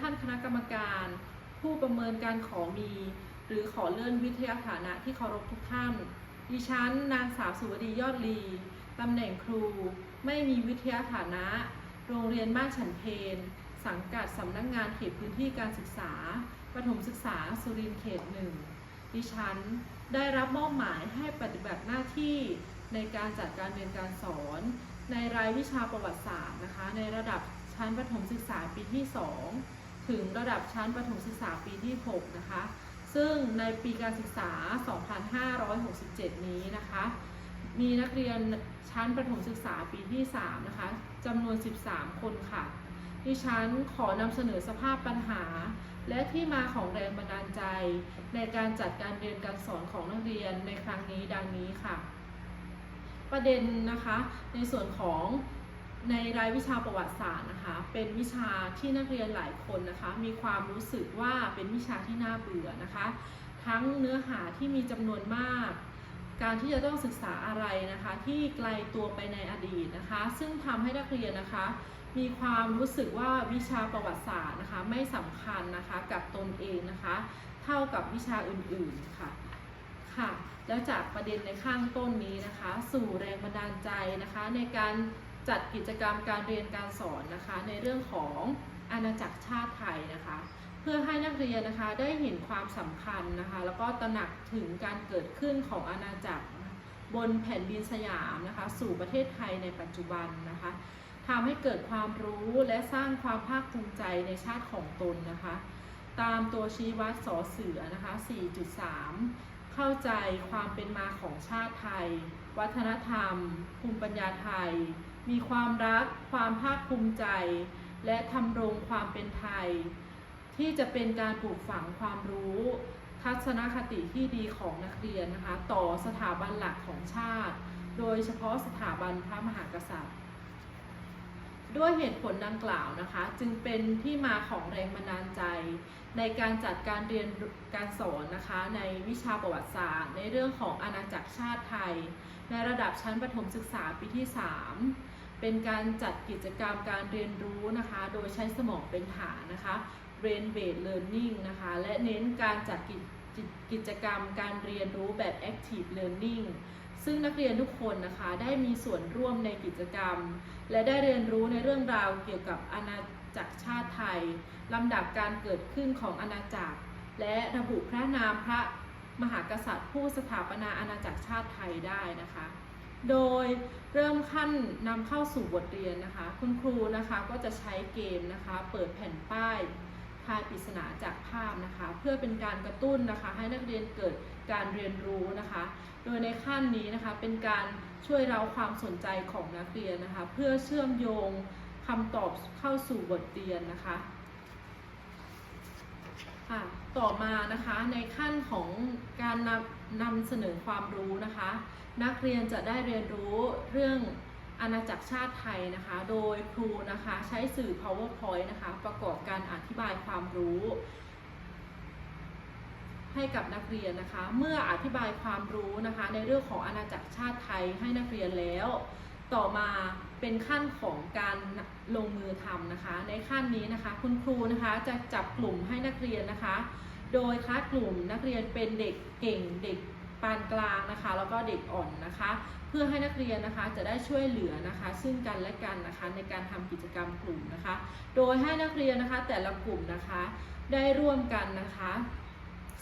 ท่านคณะกรรมการ ผู้ประเมินการขอมี หรือขอเลื่อนวิทยาฐานะที่เคารพทุกท่าน ดิฉันนางสาวสุวดียอดลีตำแหน่งครู ไม่มีวิทยาฐานะ โรงเรียนบ้านฉันเพน สังกัดสำนักงานเขตพื้นที่การศึกษาประถมศึกษาสุรินทร์เขตหนึ่งดิฉันได้รับมอบหมายให้ปฏิบัติหน้าที่ในการจัดการเรียนการสอน ในรายวิชาประวัติศาสตร์นะคะ ในระดับชั้นประถมศึกษาปีที่ 2 ถึงระดับชั้นประถมศึกษาปีที่ 6 นะคะ ซึ่งในปีการศึกษา 2567 นี้นะคะ มีนักเรียนชั้นประถมศึกษาปีที่ 3 นะคะจำนวน 13 คนค่ะ ดิฉันขอนำเสนอสภาพปัญหา และที่มาของแรงบันดาลใจ ในการจัดการเรียนการสอนของนักเรียนในครั้งนี้ดังนี้ค่ะ ประเด็นนะคะในส่วนของ ในรายวิชาประวัติศาสตร์นะคะ เป็นวิชาที่นักเรียนหลายคนนะคะ มีความรู้สึกว่าเป็นวิชาที่น่าเบื่อนะคะ ทั้งเนื้อหาที่มีจำนวนมาก การที่จะต้องศึกษาอะไรนะคะ ที่ไกลตัวไปในอดีตนะคะ ซึ่งทำให้นักเรียนนะคะ มีความรู้สึกว่าวิชาประวัติศาสตร์นะคะ ไม่สำคัญนะคะกับตนเองนะคะ เท่ากับวิชาอื่นๆค่ะค่ะ แล้วจากประเด็นในข้างต้นนี้นะคะ สู่แรงบันดาลใจนะคะในการ จัดกิจกรรมการเรียนการสอนนะคะในเรื่องของอาณาจักรชาติไทยนะคะ เพื่อให้นักเรียนนะคะได้เห็นความสำคัญนะคะ แล้วก็ตระหนักถึงการเกิดขึ้นของอาณาจักรบนแผ่นดินสยามนะคะ สู่ประเทศไทยในปัจจุบันนะคะทำให้เกิดความรู้และสร้างความภาคภูมิใจในชาติของตนนะคะ ตามตัวชี้วัดสอเสือนะคะ 4.3 เข้าใจความเป็นมาของชาติไทย วัฒนธรรม ภูมิปัญญาไทย มีความรัก ความภาคภูมิใจ และทำรงความเป็นไทย ที่จะเป็นการปลูกฝังความรู้ ทัศนคติที่ดีของนักเรียนนะคะ ต่อสถาบันหลักของชาติ โดยเฉพาะสถาบันพระมหากษัตริย์ ด้วยเหตุผลดังกล่าวนะคะ จึงเป็นที่มาของแรงบันดาลใจ ในการจัดการเรียนการสอนนะคะ ในวิชาประวัติศาสตร์ ในเรื่องของอาณาจักรชาติไทย ในระดับชั้นประถมศึกษาปีที่ 3 เป็นการจัดกิจกรรมการเรียนรู้นะคะ โดยใช้สมองเป็นฐานนะคะ brain based learning นะคะ และเน้นการจัดกิจกิจกรรมการเรียนรู้แบบ active learning ซึ่งนักเรียนทุกคนนะคะได้มีส่วนร่วมในกิจกรรม และได้เรียนรู้ในเรื่องราวเกี่ยวกับอาณาจักรชาติไทยลำดับการเกิดขึ้นของอาณาจักร และระบุพระนามพระมหากษัตริย์ผู้สถาปนาอาณาจักรชาติไทยได้นะคะ โดยเริ่มขั้นนำเข้าสู่บทเรียนนะคะ คุณครูนะคะก็จะใช้เกมนะคะ เปิดแผ่นป้ายทายปริศนาจากภาพนะคะ เพื่อเป็นการกระตุ้นนะคะ ให้นักเรียนเกิดการเรียนรู้นะคะ โดยในขั้นนี้นะคะเป็นการช่วยเราความสนใจของนักเรียนนะคะ เพื่อเชื่อมโยงคำตอบเข้าสู่บทเรียนนะคะค่ะต่อมานะคะในขั้นของการนำนำเสนอความรู้นะคะ นักเรียนจะได้เรียนรู้เรื่องอาณาจักรชาติไทยนะคะ โดยครูนะคะใช้สื่อ powerpoint นะคะ ประกอบการอธิบายความรู้ ให้กับนักเรียนนะคะ เมื่ออธิบายความรู้นะคะ ในเรื่องของอาณาจักรชาติไทยให้นักเรียนแล้ว ต่อมาเป็นขั้นของการลงมือทำนะคะ ในขั้นนี้นะคะ คุณครูนะคะจะจับกลุ่มให้นักเรียนนะคะ โดยคัดกลุ่มนักเรียนเป็นเด็กเก่งเด็ก ปานกลางนะคะ แล้วก็เด็กอ่อนนะคะ เพื่อให้นักเรียนนะคะจะได้ช่วยเหลือนะคะ ซึ่งกันและกันนะคะในการทำกิจกรรมกลุ่มนะคะ โดยให้นักเรียนนะคะแต่ละกลุ่มนะคะได้ร่วมกันนะคะ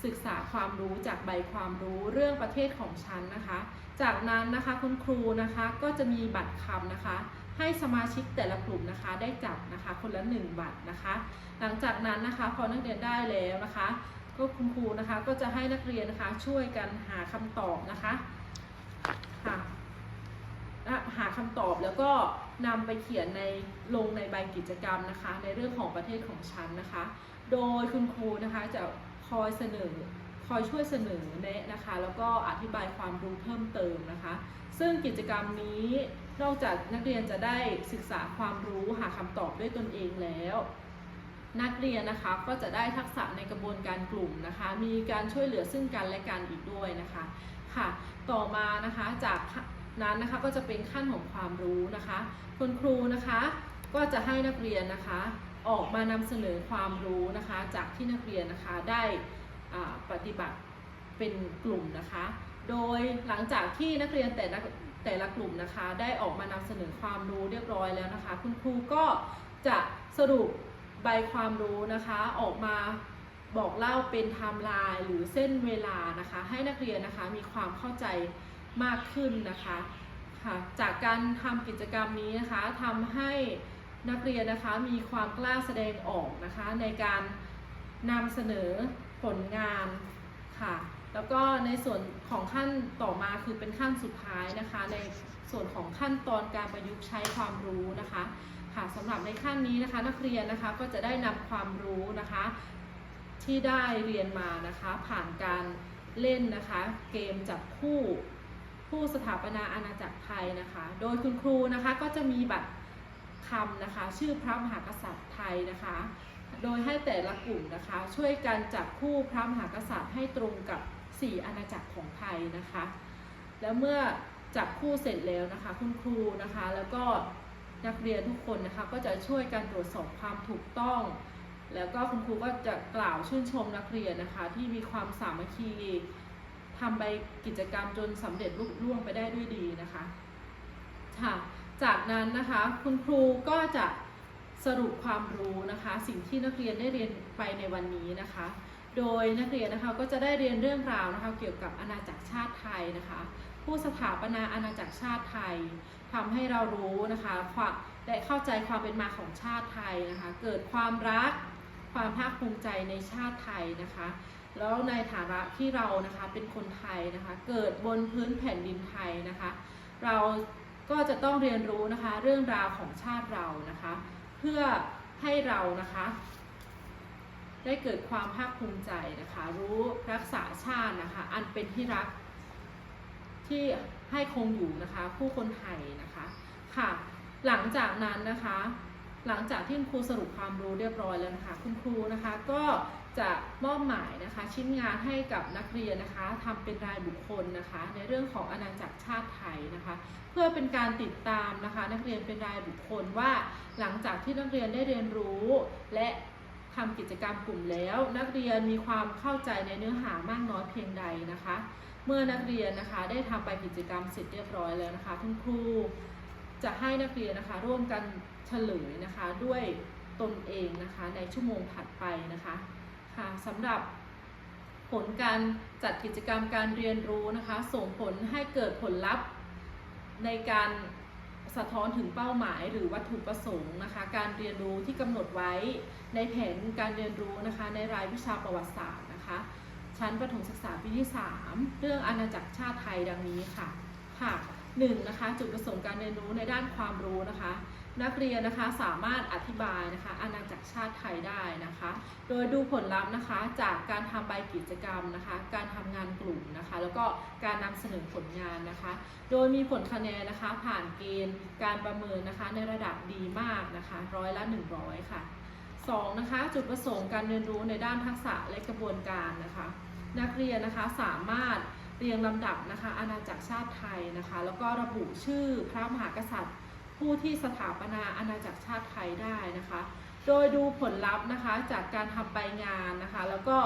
ศึกษาความรู้จากใบความรู้เรื่องประเทศของฉันนะคะ จากนั้นนะคะคุณครูนะคะก็จะมีบัตรคำนะคะ ให้สมาชิกแต่ละกลุ่มนะคะได้จับนะคะคนละหนึ่งบัตรนะคะ หลังจากนั้นนะคะพอนักเรียนได้แล้วนะคะ ก็คุณครูนะคะก็จะให้นักเรียนนะคะช่วยกันหาคำตอบนะคะค่ะหาคำตอบแล้วก็นำไปเขียนในลงในใบกิจกรรมนะคะ ในเรื่องของประเทศของฉันนะคะ โดยคุณครูนะคะจะคอยเสนอคอยช่วยเสนอแนะนะคะ แล้วก็อธิบายความรู้เพิ่มเติมนะคะ ซึ่งกิจกรรมนี้นอกจากนักเรียนจะได้ศึกษาความรู้หาคำตอบด้วยตนเองแล้ว นักเรียนนะคะก็จะได้ทักษะในกระบวนการกลุ่มนะคะ มีการช่วยเหลือซึ่งกันและกันอีกด้วยนะคะค่ะ ต่อมานะคะจากนั้นนะคะก็จะเป็นขั้นของความรู้นะคะ คุณครูนะคะก็จะให้นักเรียนนะคะออกมานำเสนอความรู้นะคะ จากที่นักเรียนนะคะได้ปฏิบัติเป็นกลุ่มนะคะ โดยหลังจากที่นักเรียนแต่ละแต่ละกลุ่มนะคะ ได้ออกมานำเสนอความรู้เรียบร้อยแล้วนะคะ คุณครูก็จะสรุป ใบความรู้นะคะออกมาบอกเล่าเป็นไทม์ไลน์หรือเส้นเวลานะคะ ให้นักเรียนนะคะมีความเข้าใจมากขึ้นนะคะค่ะจากการทำกิจกรรมนี้นะคะทำให้นักเรียนนะคะมีความกล้าแสดงออกนะคะ ในการนำเสนอผลงานค่ะ แล้วก็ในส่วนของขั้นต่อมาคือเป็นขั้นสุดท้ายนะคะ ในส่วนของขั้นตอนการประยุกต์ใช้ความรู้นะคะ ค่ะสำหรับในขั้นนี้นะคะนักเรียนนะคะก็จะได้นำความรู้นะคะ ที่ได้เรียนมานะคะ ผ่านการเล่นนะคะ เกมจับคู่ผู้สถาปนาอาณาจักรไทยนะคะ โดยคุณครูนะคะก็จะมีบัตรคำนะคะ ชื่อพระมหากษัตริย์ไทยนะคะ โดยให้แต่ละกลุ่มนะคะ ช่วยกันจับคู่พระมหากษัตริย์ให้ตรงกับ 4 อาณาจักรของไทยนะคะ แล้วเมื่อจับคู่เสร็จแล้วนะคะ คุณครูนะคะ แล้วก็ นักเรียนทุกคนนะคะก็จะช่วยกันตรวจสอบความถูกต้อง แล้วก็คุณครูก็จะกล่าวชื่นชมนักเรียนนะคะ ที่มีความสามัคคีทำไปกิจกรรมจนสำเร็จลุล่วงไปได้ด้วยดีนะคะค่ะจากนั้นนะคะคุณครูก็จะสรุปความรู้นะคะ สิ่งที่นักเรียนได้เรียนไปในวันนี้นะคะ โดยนักเรียนนะคะก็จะได้เรียนเรื่องราวนะคะเกี่ยวกับอาณาจักรชาติไทยนะคะ ผู้สถาปนาอาณาจักรชาติไทยทำให้เรารู้นะคะความและเข้าใจความเป็นมาของชาติไทยนะคะ เกิดความรักความภาคภูมิใจในชาติไทยนะคะ แล้วในฐานะที่เรานะคะเป็นคนไทยนะคะ เกิดบนพื้นแผ่นดินไทยนะคะ เราก็จะต้องเรียนรู้นะคะเรื่องราวของชาติเรานะคะ เพื่อให้เรานะคะได้เกิดความภาคภูมิใจนะคะ รู้รักษาชาตินะคะ อันเป็นที่รัก ที่ให้คงอยู่นะคะผู้คนไทยนะคะค่ะ หลังจากนั้นนะคะ หลังจากที่คุณครูสรุปความรู้เรียบร้อยแล้วนะคะ คุณครูนะคะก็จะมอบหมายนะคะชิ้นงานให้กับนักเรียนนะคะทำเป็นรายบุคคลนะคะ ในเรื่องของอาณาจักรชาติไทยนะคะ เพื่อเป็นการติดตามนะคะ นักเรียนเป็นรายบุคคลว่า หลังจากที่นักเรียนได้เรียนรู้และทำกิจกรรมกลุ่มแล้ว นักเรียนมีความเข้าใจในเนื้อหามากน้อยเพียงใดนะคะ เมื่อนักเรียนนะคะได้ทำไปกิจกรรมเสร็จเรียบร้อยแล้วนะคะคุณครูจะให้นักเรียนนะคะร่วมกันเฉลยนะคะด้วยตนเองนะคะในชั่วโมงถัดไปนะคะค่ะสำหรับผลการจัดกิจกรรมการเรียนรู้นะคะ ส่งผลให้เกิดผลลัพธ์ในการสะท้อนถึงเป้าหมายหรือวัตถุประสงค์นะคะ การเรียนรู้ที่กำหนดไว้ในแผนการเรียนรู้นะคะ ในรายวิชาประวัติศาสตร์นะคะ ชั้นประถมศึกษาปีที่ 3 เรื่องอาณาจักรชาติไทยดังนี้ค่ะ ค่ะหนึ่งนะคะจุดประสงค์การเรียนรู้ในด้านความรู้นะคะ นักเรียนนะคะสามารถอธิบายนะคะอาณาจักรชาติไทยได้นะคะ โดยดูผลลัพธ์นะคะจากการทำใบกิจกรรมนะคะ การทำงานกลุ่มนะคะ แล้วก็การนำเสนอผลงานนะคะ โดยมีผลคะแนนนะคะ ผ่านเกณฑ์การประเมินนะคะในระดับดีมากนะคะร้อยละ 100 ค่ะ 2. นะคะจุดประสงค์การเรียนรู้ในด้านทักษะและกระบวนการนะคะ นักเรียนนะคะสามารถเรียงลำดับนะคะอาณาจักรชาติไทยนะคะ แล้วก็ระบุชื่อพระมหากษัตริย์ ผู้ที่สถาปนาอาณาจักรชาติไทยได้นะคะ โดยดูผลลัพธ์นะคะจากการทำใบงานนะคะ แล้วก็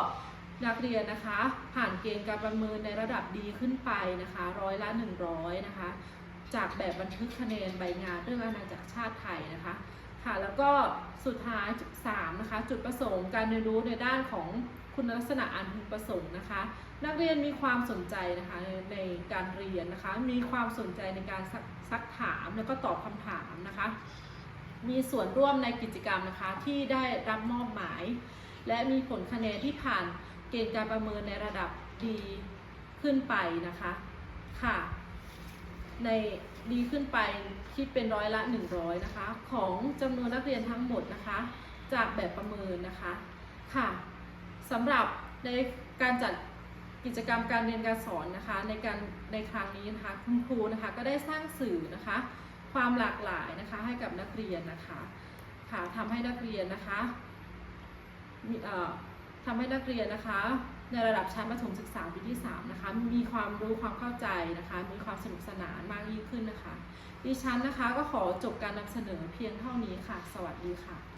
นักเรียนนะคะผ่านเกณฑ์การประเมินในระดับดีขึ้นไปนะคะร้อยละ 100 นะคะ จากแบบบันทึกคะแนนใบงานเรื่องอาณาจักรชาติไทยนะคะ ค่ะแล้วก็สุดท้าย3นะคะจุดประสงค์การเรียนรู้ในด้านของคุณลักษณะอันพึงประสงค์นะคะ นักเรียนมีความสนใจนะคะในการเรียนนะคะ มีความสนใจในการซักซักถามแล้วก็ตอบคำถามนะคะ มีส่วนร่วมในกิจกรรมนะคะที่ได้รับมอบหมาย และมีผลคะแนนที่ผ่านเกณฑ์การประเมินในระดับดีขึ้นไปนะคะค่ะ ในดีขึ้นไปคิดเป็นร้อยละ 100 นะคะ ของจำนวนนักเรียนทั้งหมดนะคะ จากแบบประเมินนะคะค่ะสำหรับในการจัดกิจกรรมการเรียนการสอนนะคะในการในครั้งนี้นะคะคุณครูนะคะก็ได้สร้างสื่อนะคะ ความหลากหลายนะคะให้กับนักเรียนนะคะค่ะทำให้นักเรียนนะคะมีเอ่อทำให้นักเรียนนะคะ ในระดับชั้นประถมศึกษาปีที่3นะคะมีความรู้ความเข้าใจนะคะมีความสนุกสนานมากยิ่งขึ้นนะคะดิฉันนะคะก็ขอจบการนำเสนอเพียงเท่านี้ค่ะ สวัสดีค่ะ